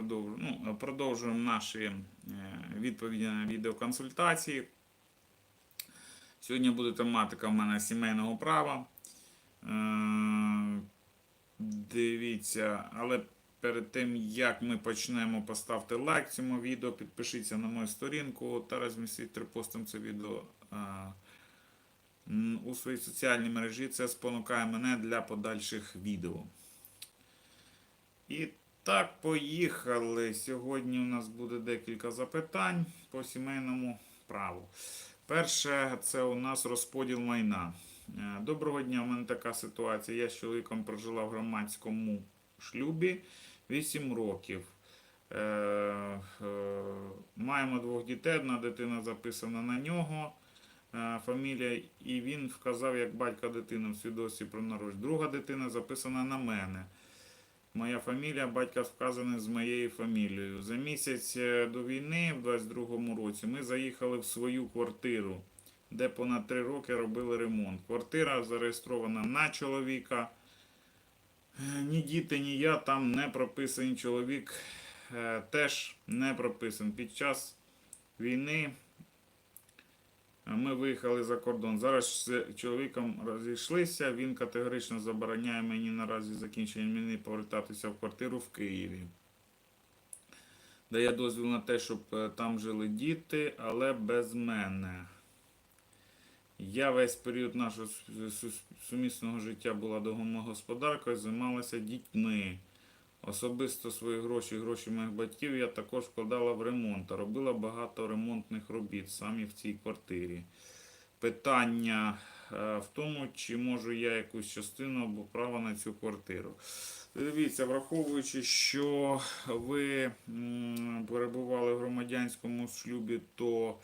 ну, продовжуємо наші е, відповіді на відеоконсультації. Сьогодні буде тематика в мене сімейного права. Е, Дивіться, але перед тим як ми почнемо, поставте лайк цьому відео, підпишіться на мою сторінку та розмістіть репостом це відео е, у своїй соціальній мережі. Це спонукає мене для подальших відео. І так, поїхали. Сьогодні у нас буде декілька запитань по сімейному праву. Перше, це у нас розподіл майна. Е, Доброго дня, у мене така ситуація. Я з чоловіком прожила в громадському шлюбі 8 років. Е, е, Маємо двох дітей, одна дитина записана на нього. Фамілія, і він вказав як батька дитини в свідоцтві про народження. Друга дитина записана на мене. Моя фамілія, батька вказаний з моєю фамілією. За місяць е, до війни, в 22-му році, ми заїхали в свою квартиру, де понад 3 роки робили ремонт. Квартира зареєстрована на чоловіка. Е, Ні діти, ні я там не прописаний. Чоловік е, теж не прописаний. Під час війни ми виїхали за кордон. Зараз з чоловіком розійшлися. Він категорично забороняє мені наразі закінчення війни повертатися в квартиру в Києві. Дає дозвіл на те, щоб е, там жили діти, але без мене. Я весь період нашого су- су- сумісного життя була домогосподаркою, займалася дітьми. Особисто свої гроші, гроші моїх батьків я також вкладала в ремонт робила багато ремонтних робіт самі в цій квартирі. Питання е, в тому, чи можу я якусь частину або право на цю квартиру. Дивіться, враховуючи, що ви перебували в громадянському шлюбі, то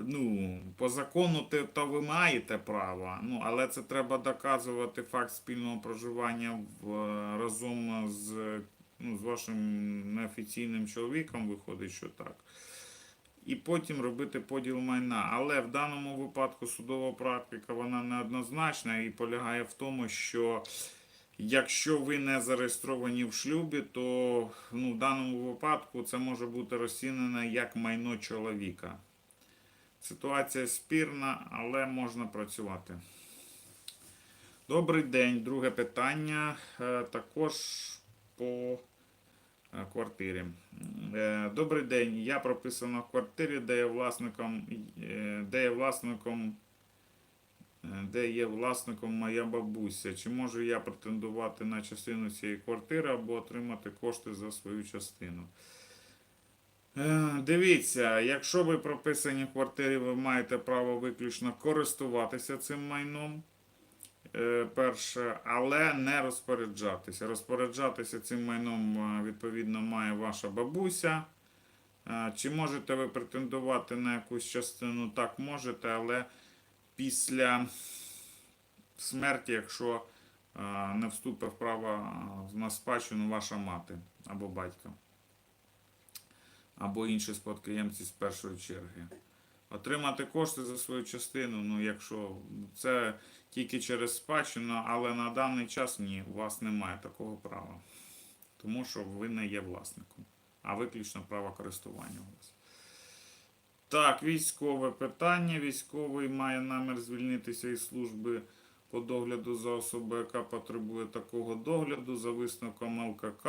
ну, по закону те, то ви маєте право, ну, але це треба доказувати факт спільного проживання в, разом з, ну, з вашим неофіційним чоловіком, виходить, що так. І потім робити поділ майна. Але в даному випадку судова практика вона неоднозначна і полягає в тому, що якщо ви не зареєстровані в шлюбі, то ну, в даному випадку це може бути розцінено як майно чоловіка. Ситуація спірна, але можна працювати. Добрий день. Друге питання. е, Також по е, квартирі. Е, Добрий день. Я прописана в квартирі, де є власником, де є власником, де є власником моя бабуся. Чи можу я претендувати на частину цієї квартири або отримати кошти за свою частину? Е, Дивіться, якщо ви прописані в квартирі, ви маєте право виключно користуватися цим майном. е, Перше, але не розпоряджатися. Розпоряджатися цим майном, е, відповідно, має ваша бабуся. Чи можете ви претендувати на якусь частину? Так, можете, але після смерті, якщо не вступить в право на спадщину ваша мати або батько або інші спадкоємці з першої черги. Отримати кошти за свою частину, ну якщо це тільки через спадщину, але на даний час ні, у вас немає такого права. Тому що ви не є власником, а виключно право користування у вас. Так, військове питання. Військовий має намір звільнитися із служби по догляду за особою, яка потребує такого догляду за висновком ЛКК.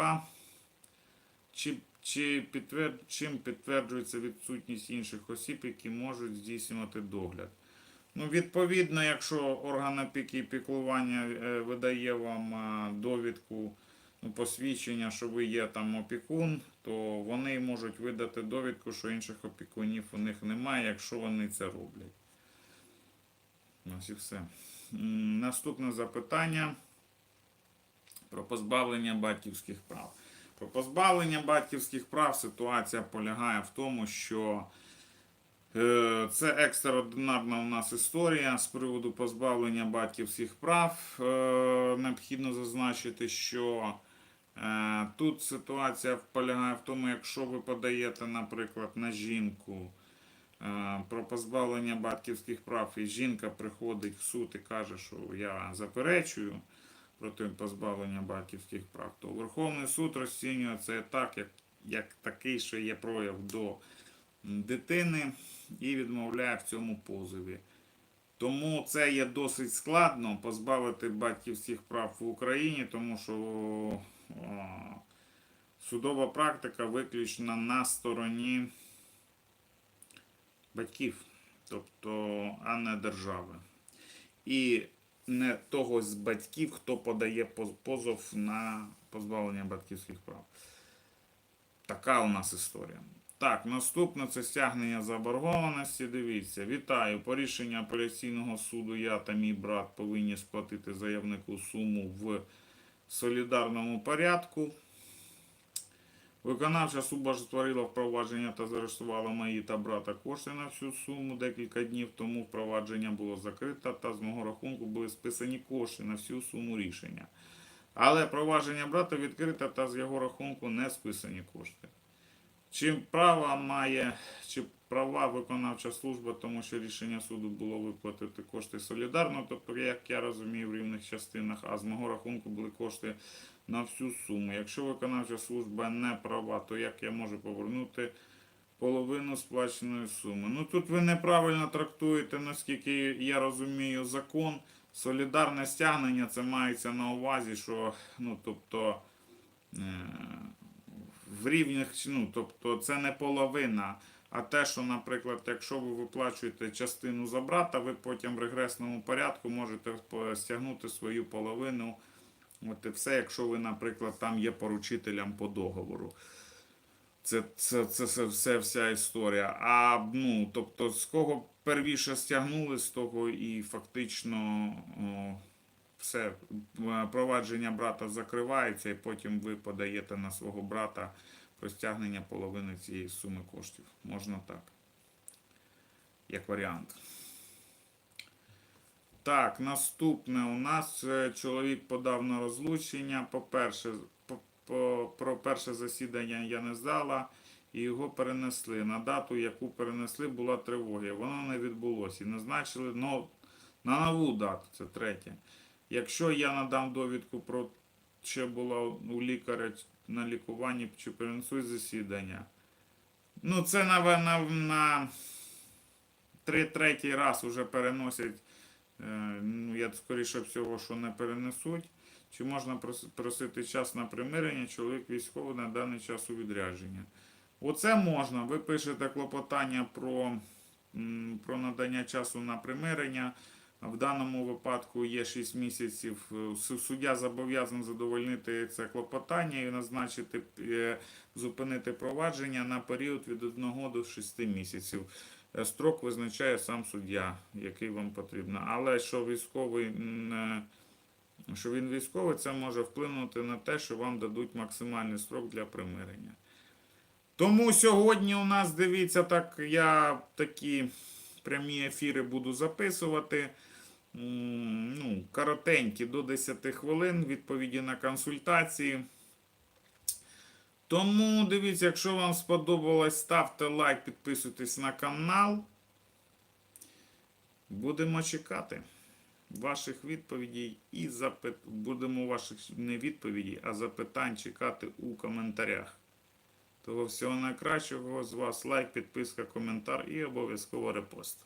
Чи, чи підтвер... Чим підтверджується відсутність інших осіб, які можуть здійснювати догляд? Ну, відповідно, якщо орган опіки і піклування е, видає вам е, довідку, ну, посвідчення, що ви є там опікун, то вони можуть видати довідку, що інших опікунів у них немає, якщо вони це роблять. Ось і все. Наступне запитання про позбавлення батьківських прав. Про позбавлення батьківських прав ситуація полягає в тому, що е, це екстраординарна у нас історія з приводу позбавлення батьківських прав. Е, Необхідно зазначити, що е, тут ситуація полягає в тому, якщо ви подаєте, наприклад, на жінку про позбавлення батьківських прав, і жінка приходить в суд і каже, що я заперечую проти позбавлення батьківських прав, то Верховний суд розцінює це так, як, як такий, що є прояв до дитини, і відмовляє в цьому позові. Тому це є досить складно позбавити батьківських прав в Україні, тому що о, судова практика виключно на стороні батьків, тобто, а не держави. І не того з батьків, хто подає позов на позбавлення батьківських прав. Така у нас історія. Так, наступне це стягнення заборгованості. Дивіться, вітаю. По рішенню апеляційного суду я та мій брат повинні сплатити заявнику суму в солідарному порядку. Виконавча суба ж створила впровадження та заарештувала мої та брата кошти на всю суму. Декілька днів тому впровадження було закрите та з мого рахунку були списані кошти на всю суму рішення. Але провадження брата відкрите та з його рахунку не списані кошти. Чим право має, чи права виконавча служба, тому що рішення суду було виплатити кошти солідарно, тобто, як я розумію, в рівних частинах, а з мого рахунку були кошти на всю суму. Якщо виконавча служба не права, то як я можу повернути половину сплаченої суми? Ну тут ви неправильно трактуєте, наскільки я розумію, закон. Солідарне стягнення це мається на увазі, що ну тобто. е, в рівнях, ну, тобто це не половина. А те, що, наприклад, якщо ви виплачуєте частину за брата, ви потім в регресному порядку можете стягнути свою половину. От і все, якщо ви, наприклад, там є поручителем по договору. Це, це, це, це все вся історія. А ну, тобто, з кого первіше стягнули, з того і фактично о, все, провадження брата закривається, і потім ви подаєте на свого брата про стягнення половини цієї суми коштів. Можна так. Як варіант. Так, наступне у нас е, чоловік подав на розлучення. По-перше, по, по, про перше засідання я не здала, і його перенесли. На дату, яку перенесли, була тривога. Воно не відбулося. І назначили ну, на нову дату, це третє. Якщо я надам довідку про що була у лікаря на лікуванні, чи перенесуть засідання. Ну, це на, на, на три третій раз вже переносять. Е, ну, я скоріше всього, що не перенесуть. Чи можна просити час на примирення, чоловік військовий на даний час у відрядження? Оце можна. Ви пишете клопотання про, про надання часу на примирення. В даному випадку є 6 місяців. Е, Суддя зобов'язаний задовольнити це клопотання і назначити е, зупинити провадження на період від 1 до 6 місяців. Е, Строк визначає сам суддя, який вам потрібно. Але що військовий що він військовий, це може вплинути на те, що вам дадуть максимальний строк для примирення. Тому сьогодні у нас, дивіться, так я такі прямі ефіри буду записувати. Ну, коротенькі до 10 хвилин, відповіді на консультації. Тому дивіться, якщо вам сподобалось, ставте лайк, підписуйтесь на канал. Будемо чекати ваших відповідей і запит... будемо ваших не відповідей, а запитань чекати у коментарях. Того всього найкращого з вас лайк, підписка, коментар і обов'язково репост.